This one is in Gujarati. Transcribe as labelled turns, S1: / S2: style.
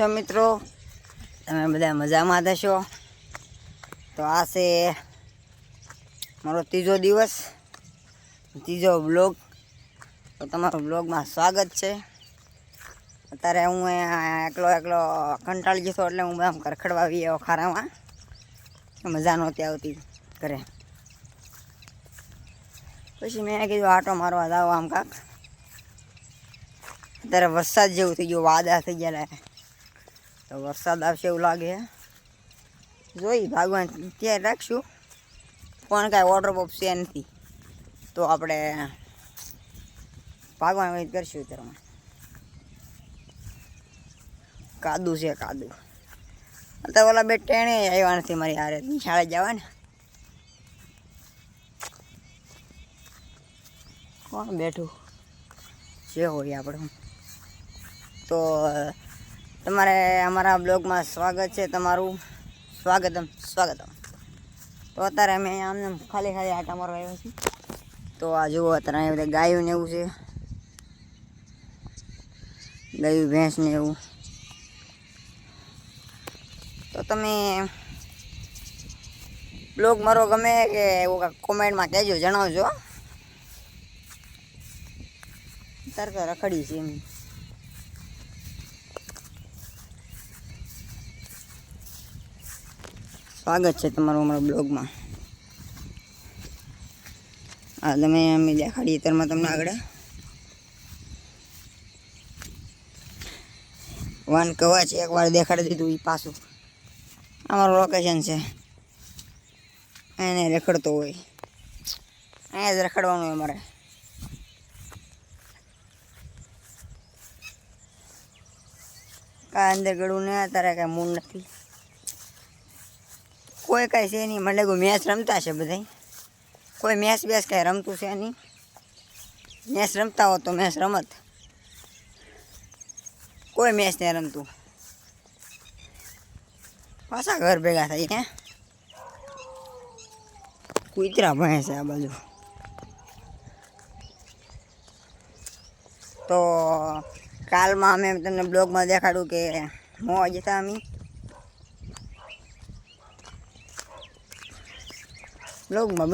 S1: છો મિત્રો, તમે બધા મજામાં થશો તો આ છે મારો ત્રીજો દિવસ, ત્રીજો બ્લોગ તો તમારો બ્લોગમાં સ્વાગત છે. અત્યારે હું એકલો એકલો કંટાળી જતો એટલે હું આમ કરખડવા આવી આવ્યો ખારામાં. મજા નહોતી આવતી ઘરે. પછી મેં કીધું, આટો મારવા જાવ આમ કાંક. અત્યારે વરસાદ જેવું થઈ ગયું, વાદા થઈ ગયા તો વરસાદ આવશે એવું લાગે જોઈ, ભગવાન, ત્યાં રાખશું. પણ કાંઈ ઓર્ડર પંપ છે નથી. તો આપણે ભાગવાન કરીશું કરશું ત્યારે કાદુ છે કાદુ. અત્યારે ઓલા બે ટેણે આવ્યા નથી મારી હારે. શાળે જવા ને કોણ બેઠું? જે હોય આપણે. તો તમારે અમારા બ્લોગમાં સ્વાગત છે તમારું. સ્વાગતમ સ્વાગતમ. તો અત્યારે અમે આમ ખાલી ખાલી આટા મારવા આવ્યા છીએ. તો આ જુઓ, અત્યારે અહીંયા બધા ગાયું ને એવું છે. ગાયું, ભેંસ ને એવું. તો તમે બ્લોગ મારો ગમે કે એવું કોમેન્ટમાં કહેજો, જણાવજો. અત્યારે તો રખડી છે એમ સ્વાગત છે તમારું અમારા બ્લોગમાં. આ તમે અમે દેખાડીએ અત્યારમાં તમને આગળ. વન છે એકવાર દેખાડી દીધું એ પાછું. અમારું લોકેશન છે. એને રખડતો હોય. અહીંયા જ રખડવાનું હોય અમારે. કાંઈ અંદર ગળું ને અત્યારે કાંઈ મૂળ નથી. કોઈ કાંઈ છે નહીં. મને કોઈ મેચ રમતા છે બધા કોઈ મેચ બેસ કાંઈ રમતું છે નહીં. મેચ રમતા હો તો મેચ રમત. કોઈ મેચ નહીં રમતું. પાછા ઘર ભેગા થઈ હે કૂતરા ભણે છે આ બાજુ. તો કાલમાં અમે તમને બ્લોગમાં દેખાડું કે મોજ જતા અમે. બ્લોગમાં